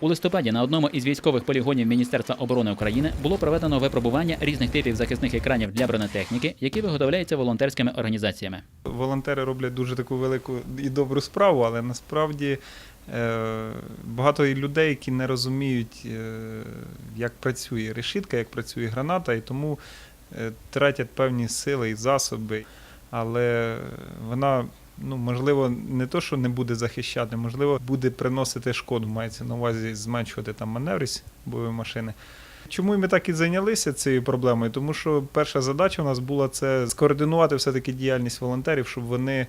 У листопаді на одному із військових полігонів Міністерства оборони України було проведено випробування різних типів захисних екранів для бронетехніки, які виготовляються волонтерськими організаціями. Волонтери роблять дуже таку велику і добру справу, але насправді е, багато людей, які не розуміють, е, як працює решітка, як працює граната, і тому е, тратять певні сили і засоби. Але вона, ну, можливо, не то, що не буде захищати, можливо, буде приносити шкоду, мається на увазі зменшувати там маневрість бойової машини. Чому ми так і зайнялися цією проблемою? Тому що перша задача у нас була це скоординувати все-таки діяльність волонтерів, щоб вони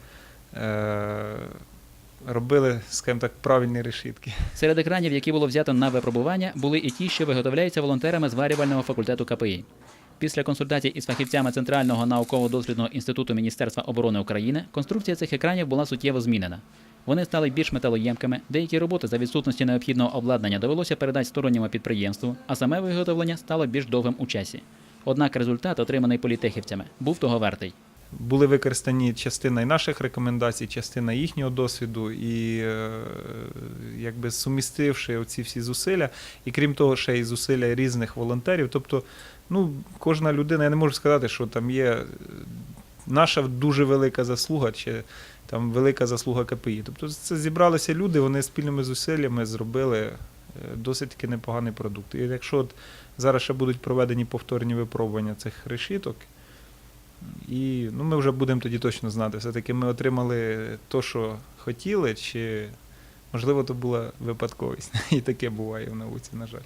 е, робили, скажімо так, правильні решітки. Серед екранів, які було взято на випробування, були і ті, що виготовляються волонтерами зварювального факультету КПІ. Після консультацій із фахівцями Центрального науково-дослідного інституту Міністерства оборони України конструкція цих екранів була суттєво змінена. Вони стали більш металоємкими, деякі роботи за відсутності необхідного обладнання довелося передати сторонньому підприємству, а саме виготовлення стало більш довгим у часі. Однак результат, отриманий політехівцями, був того вартий. Були використані частина і наших рекомендацій, частина їхнього досвіду, і е, якби сумістивши оці всі зусилля, і крім того, ще й зусилля різних волонтерів. Тобто, ну, кожна людина, я не можу сказати, що там є наша дуже велика заслуга чи там велика заслуга КПІ. Тобто це зібралися люди, вони спільними зусиллями зробили е, досить таки непоганий продукт. І якщо от зараз ще будуть проведені повторні випробування цих решіток, і ну, ми вже будемо тоді точно знати, все-таки ми отримали те, що хотіли, чи можливо то була випадковість. І таке буває в науці, на жаль.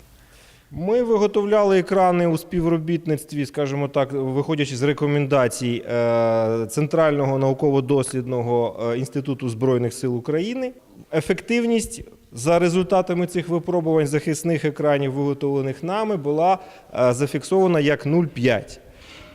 Ми виготовляли екрани у співробітництві, скажімо так, виходячи з рекомендацій е, Центрального науково-дослідного е, інституту збройних сил України. Ефективність за результатами цих випробувань захисних екранів, виготовлених нами, була е, зафіксована як 0,5.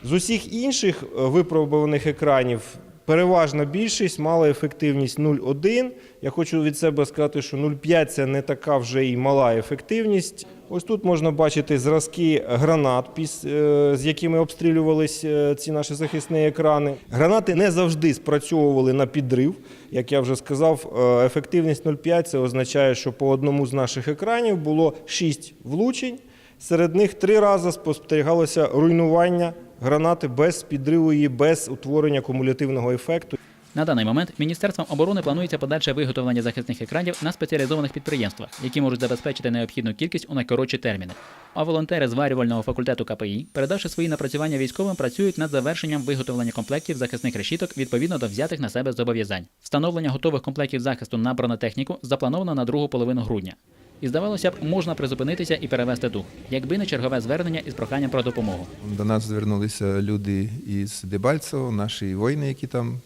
З усіх інших е, випробуваних екранів переважна більшість мала ефективність 0,1. Я хочу від себе сказати, що 0,5 це не така вже і мала ефективність. Ось тут можна бачити зразки гранат, е, з якими обстрілювались е, ці наші захисні екрани. Гранати не завжди спрацьовували на підрив. Як я вже сказав, ефективність 0,5 це означає, що по одному з наших екранів було 6 влучень. Серед них три рази спостерігалося руйнування гранати без підриву її, без утворення кумулятивного ефекту. На даний момент Міністерством оборони планується подальше виготовлення захисних екранів на спеціалізованих підприємствах, які можуть забезпечити необхідну кількість у найкоротші терміни. А волонтери зварювального факультету КПІ, передавши свої напрацювання військовим, працюють над завершенням виготовлення комплектів захисних решіток відповідно до взятих на себе зобов'язань. Встановлення готових комплектів захисту на бронетехніку заплановано на другу половину грудня. І здавалося б, можна призупинитися і перевести дух, якби не чергове звернення із проханням про допомогу. До нас звернулися люди із Дебальцево, наші воїни, які там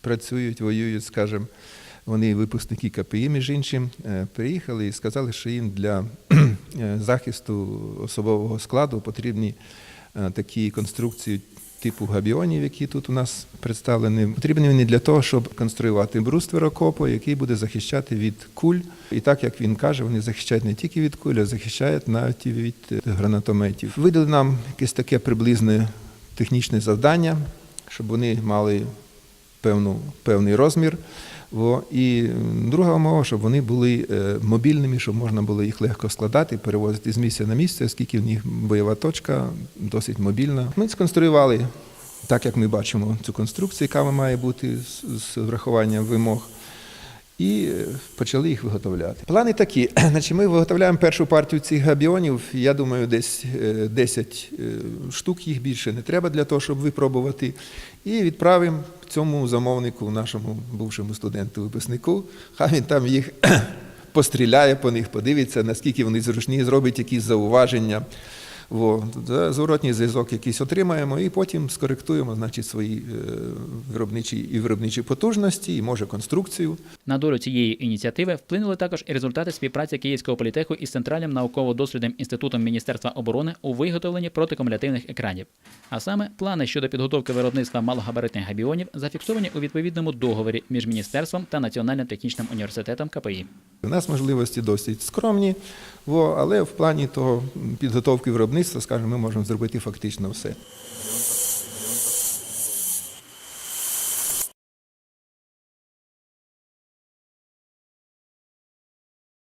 працюють, воюють, скажімо. Вони випускники КПІ, між іншим, е, приїхали і сказали, що їм для е, захисту особового складу потрібні е, такі конструкції типу габіонів, які тут у нас представлені. Потрібні вони для того, щоб конструювати бруствер окопу, який буде захищати від куль. І так як він каже, вони захищають не тільки від куль, а захищають навіть від е, гранатометів. Видали нам якесь таке приблизне технічне завдання, щоб вони мали певну, певний розмір. І друга умова, щоб вони були е, мобільними, щоб можна було їх легко складати, перевозити з місця на місце, оскільки в них бойова точка досить мобільна. Ми сконструювали так, як ми бачимо цю конструкцію, яка має бути з врахуванням вимог. І е, почали їх виготовляти. Плани такі: значить, ми виготовляємо першу партію цих габіонів. Я думаю, десь е, 10 е, штук їх більше не треба для того, щоб випробувати. І відправимо цьому замовнику, нашому бувшому студенту-випускнику. Хай він там їх постріляє по них, подивиться, наскільки вони зручні, зробить якісь зауваження. Во, зворотній зв'язок якийсь отримаємо і потім скоректуємо значить, свої е, виробничі і виробничі потужності, і може конструкцію. На долю цієї ініціативи вплинули також і результати співпраці Київського політеху із Центральним науково-дослідним інститутом Міністерства оборони у виготовленні протикумулятивних екранів. А саме плани щодо підготовки виробництва малогабаритних габіонів зафіксовані у відповідному договорі між міністерством та Національним технічним університетом КПІ. У нас можливості досить скромні, але в плані того підготовки виробництва, скажімо, ми можемо зробити фактично все.